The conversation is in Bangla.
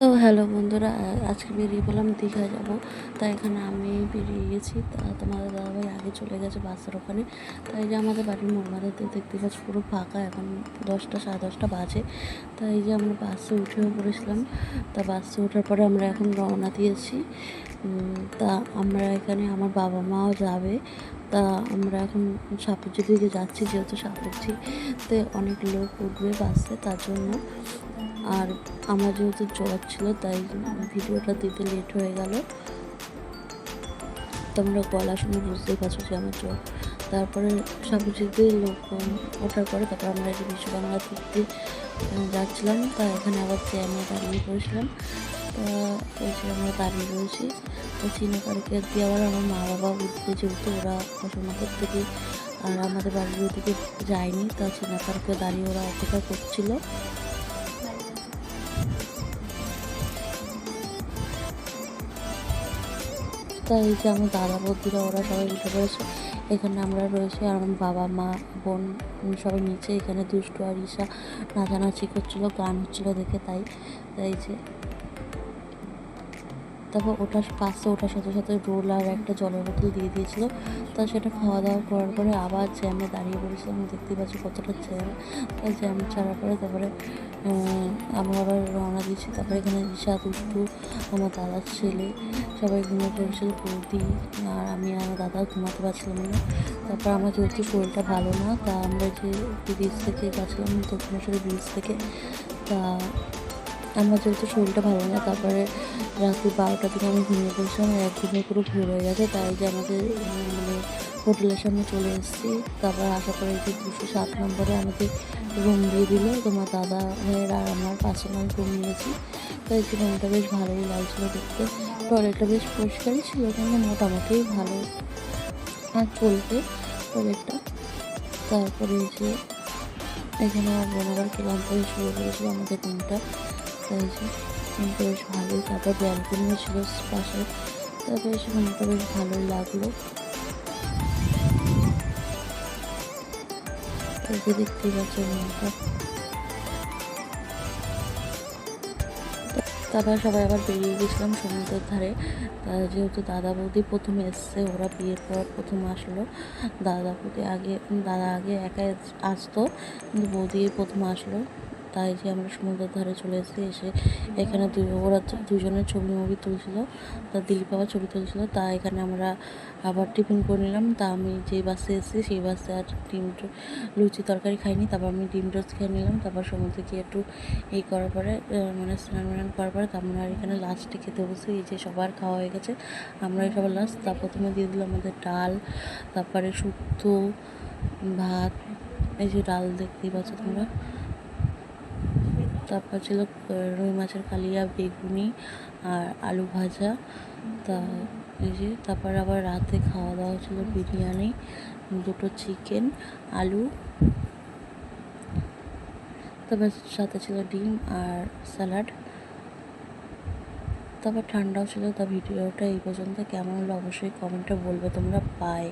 তো হ্যালো বন্ধুরা আজকে বেরিয়ে পড়লাম দীঘা যাব। তাই এখানে আমি বেরিয়ে গেছি। তা তোমাদের দাদাভাই আগে চলে গেছে বাসের ওখানে। তাই যে আমাদের বাড়ির মোড়মাদাতে দেখতে পাচ্ছি পুরো ফাঁকা, এখন দশটা, সাড়ে দশটা বাজে। তাই যে আমরা বাসে উঠেও পড়েছিলাম। তা বাসে ওঠার পরে আমরা এখন রওনা দিয়েছি। তা আমরা এখানে আমার বাবা মাও যাবে। তা আমরা এখন সাপুরজি দিকে যাচ্ছি, যেহেতু সাপুরজিতে অনেক লোক উঠবে বাসে, তার জন্য। আর আমার যেহেতু জ্বর ছিল, তাই ভিডিওটা দিতে লেট হয়ে গেল। তোমরা গলা শুনে বুঝতেই পারছ যে আমার জ্বর। তারপরে সাপুজিতে লোক ওঠার পরে তারপর আমরা যে বিশ্ব বাংলা যাচ্ছিলাম। তা এখানে আবার জ্যামে দাঁড়িয়ে পড়েছিলাম। তা এই যে আমরা দাঁড়িয়ে রয়েছি। তো চিনা পার্কে দিয়ে আবার আমার মা বাবা উঠতে যেহেতু ওরা অশোকনগর থেকে আর আমাদের বাড়ির ওদিকে যায়নি, তা চিনা পার্কে দাঁড়িয়ে ওরা অপেক্ষা করছিল। তাই এই যে আমার দাদা, বৌদিরা, ওরা সবাই উঠে পড়েছে এখানে আমরা রয়েছি, আর আমার বাবা, মা, বোন, সবাই নিচে। এখানে দুষ্টু আর ঈশা নাচানাচি করছিল, গান হচ্ছিল দেখে তাই। তাই যে তারপর ওটার পাশে ওঠার সাথে সাথে রোল আর একটা জলের বোতল দিয়ে দিয়েছিল। তা সেটা খাওয়া দাওয়া করার পরে আবার জ্যামে দাঁড়িয়ে পড়েছিলাম। দেখতে পাচ্ছি কতটা জ্যাম তাই জ্যাম ছাড়ার পরে তারপরে আমরা আবার রওনা দিয়েছি। তারপরে এখানে ঈশা, দুষ্টু, আমার দাদার ছেলে, সবাই ঘুমিয়ে পড়েছিল, বৌদি আর আমি আর আমার দাদা ঘুমাতে পারছিলাম না। তারপর আমার যেহেতু শরীরটা ভালো না, তা আমরা যে ব্রিজ থেকে গেছিলাম দক্ষিণেশ্বরের ব্রিজ থেকে, তা আমার যেহেতু শরীরটা ভালো না, তারপরে রাত্রি বারোটা থেকে আমি ঘুমিয়ে পড়েছিলাম একদিনে পুরো ভোর হয়ে গেছে, তাই যে আমাদের মানে হোটেলের সামনে চলে এসেছি। তারপর আশা পরে যে দুশো সাত নম্বরে আমাদের রুম দিয়ে দিল তোমার দাদা ভাইয়ের আর আমার পার্সোনাল রুম নিয়েছি। তাই যে রুমটা বেশ ভালোই লাগছিল দেখতে। টয়লেটটা বেশ পরিষ্কারই ছিল, কিন্তু মোটামুটি ভালো আর চলবে টয়লেটটা তারপরে যে এখানে আমার বোন ক্লাম করে শুরু করেছিল আমাদের রুমটা বেশ ভালোই তারপর ব্যালকনিও ছিল পাশে। তারপরে রুমটা বেশ ভালোই লাগল। দেখতেই পাচ্ছ তারপর সবাই আবার বেরিয়ে গেছিলাম সমুদ্রের ধারে। যেহেতু দাদা বৌদি প্রথমে এসছে, ওরা বিয়ের পর প্রথম আসলো। দাদা বৌদি আগে, দাদা আগে একা আসতো, কিন্তু বৌদি প্রথম আসলো। তাই যে আমরা সমুদ্রের ধারে চলে এসেছি, এসে এখানে দুই ওরা দুজনের ছবি মুভি তুলছিল, তা দিলীপ বাবা ছবি তুলছিল, তা এখানে আমরা আবার টিফিন করে নিলাম, তা আমি যে বাসে এসেছি সেই বাসে আর ডিম লুচি তরকারি খাইনি, তারপর আমি ডিম টোস্ট খেয়ে নিলাম, তারপর সমুদ্রে গিয়ে একটু এই করার পরে মানে স্নান টান করার পরে তারপর আর এখানে লাস্টে খেতে বসে, এই যে সবার খাওয়া হয়ে গেছে, আমরাই সবার লাস্ট তা প্রথমে দিয়ে দিল আমাদের ডাল, তারপরে শুক্তো, ভাত, এই যে ডাল দেখতেই পাচ্ছ তোমরা তারপর ছিল রুই মাছের কালিয়া, বেগুনি আর আলু ভাজা। তা এই যে, তারপর আবার রাতে খাওয়া দাওয়া ছিল বিরিয়ানি, দুটো চিকেন, আলু। তারপর সাথে ছিল ডিম আর স্যালাড। তারপর ঠান্ডাও ছিল, তা ভিডিওটা এই পর্যন্ত। কেমন হলো? অবশ্যই কমেন্টে বলবে, তোমরা বাই